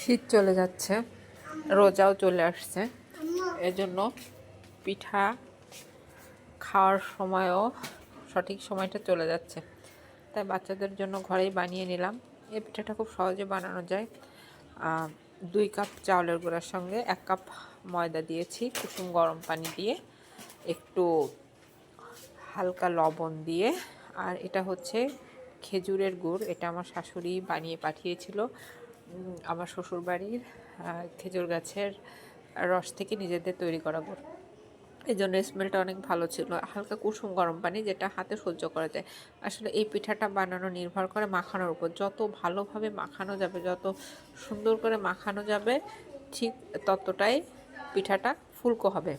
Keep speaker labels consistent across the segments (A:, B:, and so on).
A: শীত চলে যাচ্ছে, রোজাও চলে আসছে। এজন্য পিঠা খাওয়ার সময়ও সঠিক সময়টা চলে যাচ্ছে। তাই বাচ্চাদের জন্য ঘরেই বানিয়ে নিলাম। এই পিঠাটা খুব সহজে বানানো যায়। দুই কাপ চাউলের গুঁড়ার সঙ্গে এক কাপ ময়দা দিয়েছি, কুসুম গরম পানি দিয়ে, একটু হালকা লবণ দিয়ে। আর এটা হচ্ছে খেজুরের গুড়, এটা আমার শাশুড়ি বানিয়ে পাঠিয়েছিল। আমার শ্বশুর বাড়ির খেজুর গাছের রস থেকে নিজেদের তৈরি করা গুড়। এই জন্য স্মেলটা অনেক ভালো ছিল। হালকা কুসুম গরম পানি যেটা হাতে সহ্য করা যায়। আসলে এই পিঠাটা বানানো নির্ভর করে মাখানোর উপর। যত ভালোভাবে মাখানো যাবে, যত সুন্দর করে মাখানো যাবে, ঠিক ততটাই পিঠাটা ফুলকো হবে।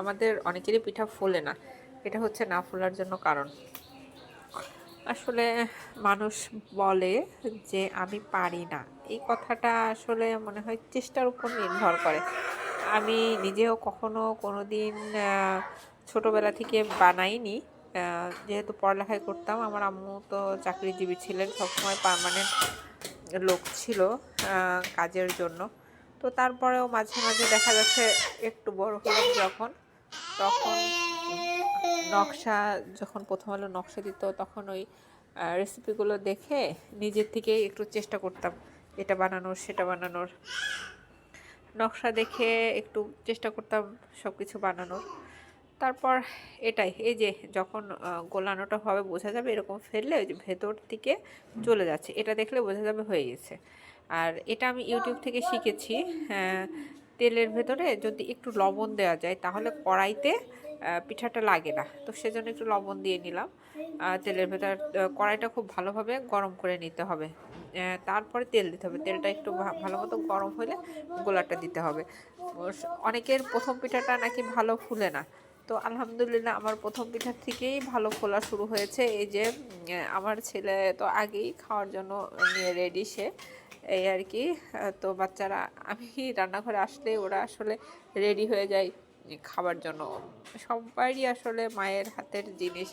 A: আমাদের অনেকেরই পিঠা ফোলে না। এটা হচ্ছে না ফোলার জন্য কারণ। আসলে মানুষ বলে যে আমি পারি না। এই কথাটা আসলে মনে হয় চেষ্টার উপর নির্ভর করে। আমি নিজেও কখনো কোনো দিন ছোটোবেলা থেকে বানাইনি। যেহেতু পড়ালেখাই করতাম, আমার আম্মু তো চাকরিজীবী ছিলেন, সবসময় পার্মানেন্ট লোক ছিল কাজের জন্য। তো তারপরেও মাঝে মাঝে দেখা যাচ্ছে, একটু বড় হলাম যখন, তখন নকশা যখন প্রথম আলো নকশা দিত, তখন ওই রেসিপিগুলো দেখে নিজের থেকে একটু চেষ্টা করতাম, এটা বানানোর, সেটা বানানোর। নকশা দেখে একটু চেষ্টা করতাম সব কিছু বানানোর। তারপর এটাই, এই যে যখন গোলানোটা হবে, বোঝা যাবে এরকম ফেললে ওই যে ভেতর থেকে চলে যাচ্ছে, এটা দেখলে বোঝা যাবে হয়ে গেছে। আর এটা আমি ইউটিউব থেকে শিখেছি তেলের ভেতরে যদি একটু লবণ দেওয়া যায়, তাহলে কড়াইতে পিঠাটা লাগে না। তো সেজন্য একটু লবণ দিয়ে নিলাম। তেলের ভেতর কড়াইটা খুব ভালোভাবে গরম করে নিতে হবে। তারপরে তেল দিতে হবে। তেলটা একটু ভালো মতো গরম হলে গোলাটা দিতে হবে। অনেকের প্রথম পিঠাটা নাকি ভালো ফুলে না। তো আলহামদুলিল্লাহ আমার প্রথম পিঠা থেকেই ভালো ফোলা শুরু হয়েছে। এই যে আমার ছেলে তো আগেই খাওয়ার জন্য নিয়ে রেডি সে। এই আর কি। তো বাচ্চারা, আমি রান্নাঘরে আসলে ওরা আসলে রেডি হয়ে যায়। খাবার জন্য। সবারই আসলে মায়ের হাতের জিনিস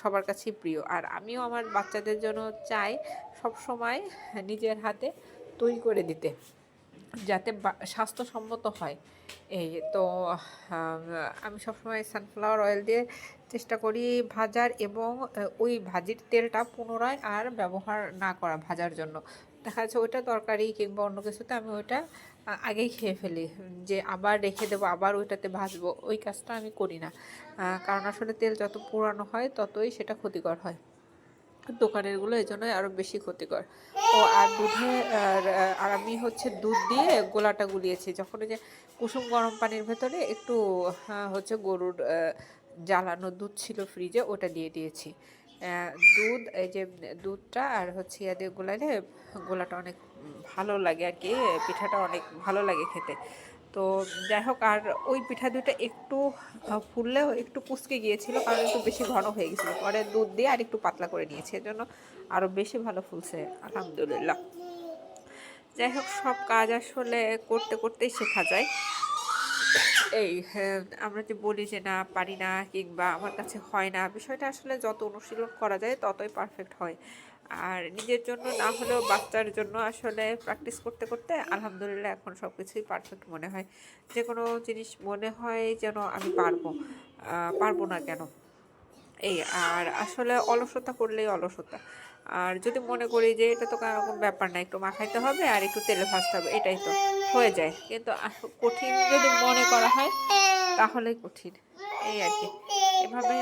A: সবার কাছেই প্রিয়। আর আমিও আমার বাচ্চাদের জন্য চাই সব সময় নিজের হাতে তৈরি করে দিতে। যাতে স্বাস্থ্যসম্মত হয়। এই তো আমি সবসময় সানফ্লাওয়ার অয়েল দিয়ে চেষ্টা করি ভাজার এবং ওই ভাজির তেলটা পুনরায় আর ব্যবহার না করা ভাজার জন্য। দেখা যাচ্ছে ওইটা তরকারি কিংবা অন্য কিছুতে আমি ওইটা আগেই খেয়ে ফেলি। যে আবার রেখে দেবো, আবার ওইটাতে ভাজবো, ওই কাজটা আমি করি না। কারণ আসলে তেল যত পুরানো হয়, ততই সেটা ক্ষতিকর হয়। দোকানেরগুলো এই জন্যই আরও বেশি ক্ষতিকর। ও, আর দুধে, আর আমি হচ্ছে দুধ দিয়ে গোলাটা গুলিয়েছি। যখন যে কুসুম গরম পানির ভেতরে একটু হচ্ছে গরুর জ্বালানো দুধ ছিল ফ্রিজে, ওটা দিয়ে দিয়েছি। দুধ, এই যে দুধটা আর হচ্ছে ইয়া দিয়ে গোলালে গোলাটা অনেক ভালো লাগে আর কি, পিঠাটা অনেক ভালো লাগে খেতে। তো যাই হোক আর ওই পিঠা দুটো একটু ফুললেও একটু কুচকে গিয়েছিল কারণ একটু বেশি ঘন হয়ে গেছিল পরে দুধ দিয়ে আর একটু পাতলা করে নিয়েছি এজন্য আরও বেশি ভালো ফুলছে আলহামদুলিল্লাহ। যাই হোক সব কাজ আসলে করতে করতেই শেখা যায়। এই হ্যাঁ, আমরা যে বলি যে না পারি না কিংবা আমার কাছে হয় না বিষয়টা আসলে যত অনুশীলন করা যায় ততই পারফেক্ট হয়। আর নিজের জন্য না হলেও বাচ্চার জন্য আসলে প্র্যাকটিস করতে করতে আলহামদুলিল্লাহ এখন সব কিছুই পারফেক্ট মনে হয়। যে কোনো জিনিস মনে হয় যেন আমি পারব পারব না কেন? এই আর আসলে অলসতা করলেই অলসতা। আর যদি মনে করি যে এটা তো কোনো ব্যাপার না, একটু মাখাইতে হবে আর একটু তেলে ভাজতে হবে, এটাই তো হয়ে যায়। কিন্তু কঠিন যদি মনে করা হয় তাহলেই কঠিন। এই আর কি। এভাবে